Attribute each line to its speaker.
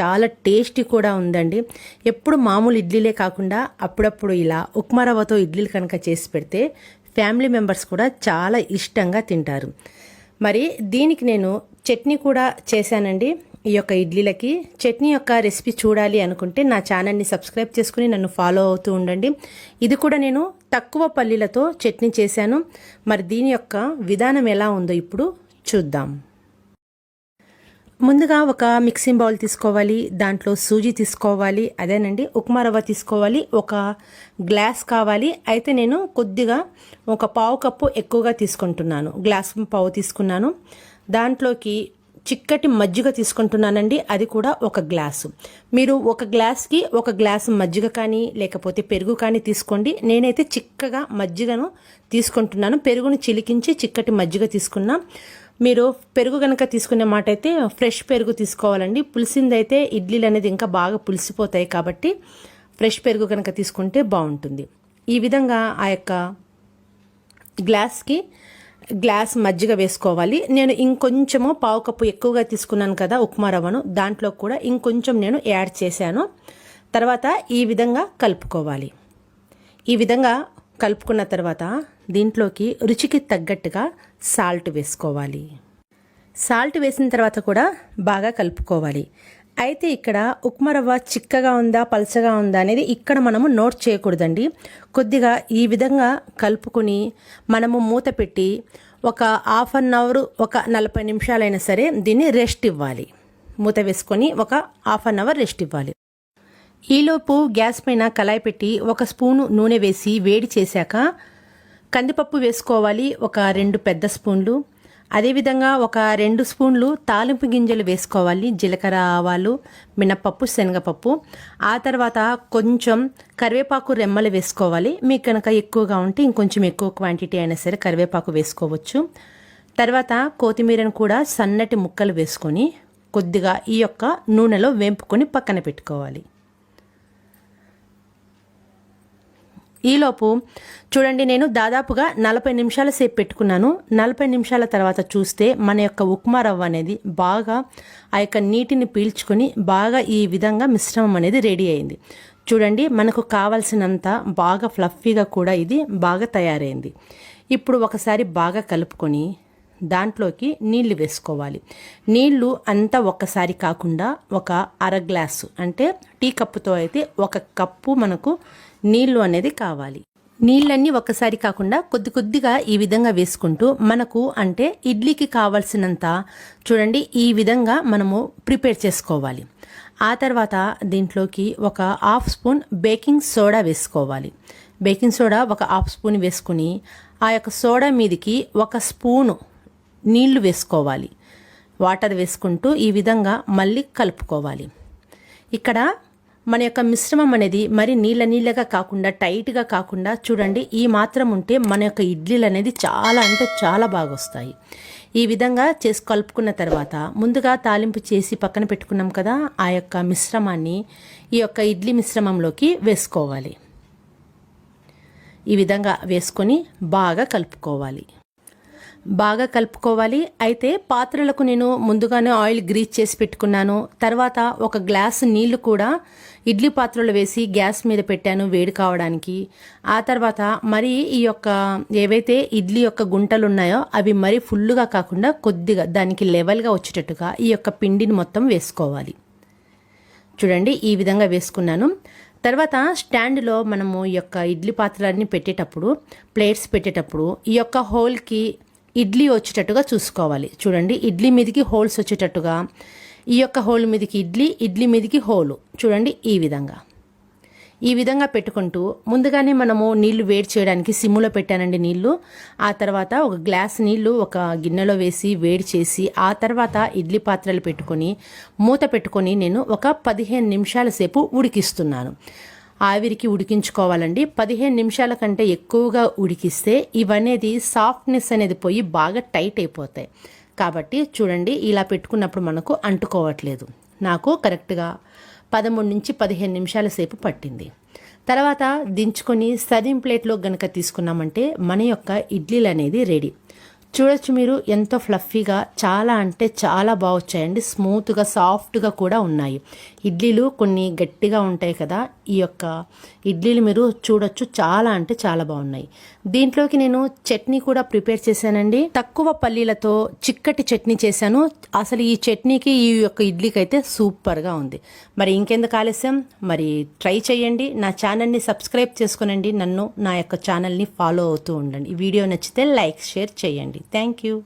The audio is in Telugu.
Speaker 1: చాలా టేస్టీ కూడా ఉందండి. ఎప్పుడు మామూలు ఇడ్లీలే కాకుండా అప్పుడప్పుడు ఇలా ఉప్మా రవ్వతో ఇడ్లీలు కనుక చేసి పెడితే ఫ్యామిలీ మెంబర్స్ కూడా చాలా ఇష్టంగా తింటారు. మరి దీనికి నేను చట్నీ కూడా చేశానండి. ఈ యొక్క ఇడ్లీలకి చట్నీ యొక్క రెసిపీ చూడాలి అనుకుంటే నా ఛానల్ని సబ్స్క్రైబ్ చేసుకుని నన్ను ఫాలో అవుతూ ఉండండి. ఇది కూడా నేను తక్కువ పల్లీలతో చట్నీ చేశాను. మరి దీని యొక్క విధానం ఎలా ఉందో ఇప్పుడు చూద్దాం. ముందుగా ఒక మిక్సింగ్ బౌల్ తీసుకోవాలి దాంట్లో సూజీ తీసుకోవాలి అదేనండి ఉప్మా రవ్వ తీసుకోవాలి ఒక గ్లాస్ కావాలి. అయితే నేను కొద్దిగా ఒక పావు కప్పు ఎక్కువగా తీసుకుంటున్నాను. గ్లాస్ పావు తీసుకున్నాను. దాంట్లోకి చిక్కటి మజ్జిగ తీసుకుంటున్నానండి. అది కూడా ఒక గ్లాసు. మీరు ఒక గ్లాస్కి ఒక గ్లాసు మజ్జిగ కానీ లేకపోతే పెరుగు కానీ తీసుకోండి. నేనైతే చిక్కగా మజ్జిగను తీసుకుంటున్నాను. పెరుగును చిలికించి చిక్కటి మజ్జిగ తీసుకున్నా. మీరు పెరుగు కనుక తీసుకునే మాట అయితే ఫ్రెష్ పెరుగు తీసుకోవాలండి. పులిసిందైతే ఇడ్లీలు అనేది ఇంకా బాగా పులిసిపోతాయి కాబట్టి ఫ్రెష్ పెరుగు కనుక తీసుకుంటే బాగుంటుంది. ఈ విధంగా ఆ యొక్క గ్లాస్కి గ్లాస్ మజ్జిగ వేసుకోవాలి. నేను ఇంకొంచెము పావు కప్పు ఎక్కువగా తీసుకున్నాను కదా ఉప్మా రవ్వను. దాంట్లో కూడా ఇంకొంచెం నేను యాడ్ చేశాను. తర్వాత ఈ విధంగా కలుపుకోవాలి. ఈ విధంగా కలుపుకున్న తర్వాత దీంట్లోకి రుచికి తగ్గట్టుగా సాల్ట్ వేసుకోవాలి. సాల్ట్ వేసిన తర్వాత కూడా బాగా కలుపుకోవాలి. అయితే ఇక్కడ ఉప్మా రవ్వ చిక్కగా ఉందా పలచగా ఉందా అనేది ఇక్కడ మనము నోట్ చేయకూడదండి. కొద్దిగా ఈ విధంగా కలుపుకొని మనము మూత పెట్టి ఒక హాఫ్ అన్ అవర్ ఒక నలభై నిమిషాలైనా సరే దీన్ని రెస్ట్ ఇవ్వాలి. మూత వేసుకొని ఒక హాఫ్ అన్ అవర్ రెస్ట్ ఇవ్వాలి. ఈలోపు గ్యాస్ పైన కళాయి పెట్టి ఒక స్పూను నూనె వేసి వేడి చేశాక కందిపప్పు వేసుకోవాలి ఒక రెండు పెద్ద స్పూన్లు. అదేవిధంగా ఒక రెండు స్పూన్లు తాలింపు గింజలు వేసుకోవాలి జీలకర్ర ఆవాలు మినప్పప్పు శనగపప్పు. ఆ తర్వాత కొంచెం కరివేపాకు రెమ్మలు వేసుకోవాలి. మీకు కనుక ఎక్కువగా ఉంటే ఇంకొంచెం ఎక్కువ క్వాంటిటీ అయినా సరే కరివేపాకు వేసుకోవచ్చు. తర్వాత కొత్తిమీరను కూడా సన్నటి ముక్కలు వేసుకొని కొద్దిగా ఈ యొక్క నూనెలో వేంపుకొని పక్కన పెట్టుకోవాలి. ఈలోపు చూడండి నేను దాదాపుగా నలభై నిమిషాల సేపు పెట్టుకున్నాను. నలభై నిమిషాల తర్వాత చూస్తే మన యొక్క ఉప్మా రవ్వ అనేది బాగా ఆ యొక్క నీటిని పీల్చుకొని బాగా ఈ విధంగా మిశ్రమం అనేది రెడీ అయింది. చూడండి మనకు కావాల్సినంత బాగా ఫ్లఫీగా కూడా ఇది బాగా తయారైంది. ఇప్పుడు ఒకసారి బాగా కలుపుకొని దాంట్లోకి నీళ్ళు వేసుకోవాలి. నీళ్ళు అంతా ఒక్కసారి కాకుండా ఒక అర గ్లాసు అంటే టీ కప్పుతో అయితే ఒక కప్పు మనకు నీళ్ళు అనేది కావాలి. నీళ్ళన్నీ ఒక్కసారి కాకుండా కొద్ది కొద్దిగా ఈ విధంగా వేసుకుంటూ మనకు అంటే ఇడ్లీకి కావాల్సినంత చూడండి ఈ విధంగా మనము ప్రిపేర్ చేసుకోవాలి. ఆ తర్వాత దీంట్లోకి ఒక హాఫ్ స్పూన్ బేకింగ్ సోడా వేసుకోవాలి. బేకింగ్ సోడా ఒక హాఫ్ స్పూన్ వేసుకుని ఆ యొక్క సోడా మీదికి ఒక స్పూను నీళ్ళు వేసుకోవాలి. వాటర్ వేసుకుంటూ ఈ విధంగా మళ్ళీ కలుపుకోవాలి. ఇక్కడ మన యొక్క మిశ్రమం అనేది మరి నీళ్ళ నీళ్ళగా కాకుండా టైట్గా కాకుండా చూడండి ఈ మాత్రం ఉంటే మన యొక్క ఇడ్లీలు అనేది చాలా అంటే చాలా బాగా వస్తాయి. ఈ విధంగా చేసి కలుపుకున్న తర్వాత ముందుగా తాలింపు చేసి పక్కన పెట్టుకున్నాం కదా ఆ యొక్క మిశ్రమాన్ని ఈ యొక్క ఇడ్లీ మిశ్రమంలోకి వేసుకోవాలి. ఈ విధంగా వేసుకొని బాగా కలుపుకోవాలి. బాగా కలుపుకోవాలి. అయితే పాత్రలకు నేను ముందుగానే ఆయిల్ గ్రీజ్ చేసి పెట్టుకున్నాను. తర్వాత ఒక గ్లాస్ నీళ్ళు కూడా ఇడ్లీ పాత్రలో వేసి గ్యాస్ మీద పెట్టాను వేడి కావడానికి. ఆ తర్వాత మరి ఈ యొక్క ఏవైతే ఇడ్లీ యొక్క గుంటలు ఉన్నాయో అవి మరి ఫుల్లుగా కాకుండా కొద్దిగా దానికి లెవెల్గా వచ్చేటట్టుగా ఈ యొక్క పిండిని మొత్తం వేసుకోవాలి. చూడండి ఈ విధంగా వేసుకున్నాను. తర్వాత స్టాండ్లో మనము ఈ యొక్క ఇడ్లీ పాత్రలన్నీ పెట్టేటప్పుడు ప్లేట్స్ పెట్టేటప్పుడు ఈ యొక్క హోల్కి ఇడ్లీ వచ్చేటట్టుగా చూసుకోవాలి. చూడండి ఇడ్లీ మీదకి హోల్స్ వచ్చేటట్టుగా ఈ యొక్క హోల్ మీదకి ఇడ్లీ ఇడ్లీ మీదకి హోలు. చూడండి ఈ విధంగా. ఈ విధంగా పెట్టుకుంటూ ముందుగానే మనము నీళ్ళు వేడి చేయడానికి సిమ్ములో పెట్టానండి నీళ్ళు. ఆ తర్వాత ఒక గ్లాస్ నీళ్ళు ఒక గిన్నెలో వేసి వేడి చేసి ఆ తర్వాత ఇడ్లీ పాత్రలు పెట్టుకొని మూత పెట్టుకొని నేను ఒక పదిహేను నిమిషాల సేపు ఉడికిస్తున్నాను. ఆవిరికి ఉడికించుకోవాలండి. పదిహేను నిమిషాల కంటే ఎక్కువగా ఉడికిస్తే ఇవనేది సాఫ్ట్నెస్ అనేది పోయి బాగా టైట్ అయిపోతాయి. కాబట్టి చూడండి ఇలా పెట్టుకున్నప్పుడు మనకు అంటుకోవట్లేదు. నాకు కరెక్ట్గా పదమూడు నుంచి పదిహేను నిమిషాల సేపు పట్టింది. తర్వాత దించుకొని సర్వింగ్ ప్లేట్లో గనక తీసుకున్నామంటే మన యొక్క ఇడ్లీలు అనేది రెడీ చూడొచ్చు మీరు ఎంతో ఫ్లఫీగా చాలా అంటే చాలా బాగా వచ్చాయండి స్మూత్గా సాఫ్ట్గా కూడా ఉన్నాయి. ఇడ్లీలు కొన్ని గట్టిగా ఉంటాయి కదా ఈ యొక్క ఇడ్లీలు మీరు చూడొచ్చు చాలా అంటే చాలా బాగున్నాయి. దీంట్లోకి నేను చట్నీ కూడా ప్రిపేర్ చేశానండి. తక్కువ పల్లీలతో చిక్కటి చట్నీ చేశాను. అసలు ఈ చట్నీకి ఈ యొక్క ఇడ్లీకి అయితే సూపర్గా ఉంది. మరి ఇంకెందుకు ఆలస్యం? మరి ట్రై చేయండి. నా ఛానల్ని సబ్స్క్రైబ్ చేసుకునండి. నన్ను నా యొక్క ఛానల్ని ఫాలో అవుతూ ఉండండి. ఈ వీడియో నచ్చితే లైక్ షేర్ చేయండి. Thank you.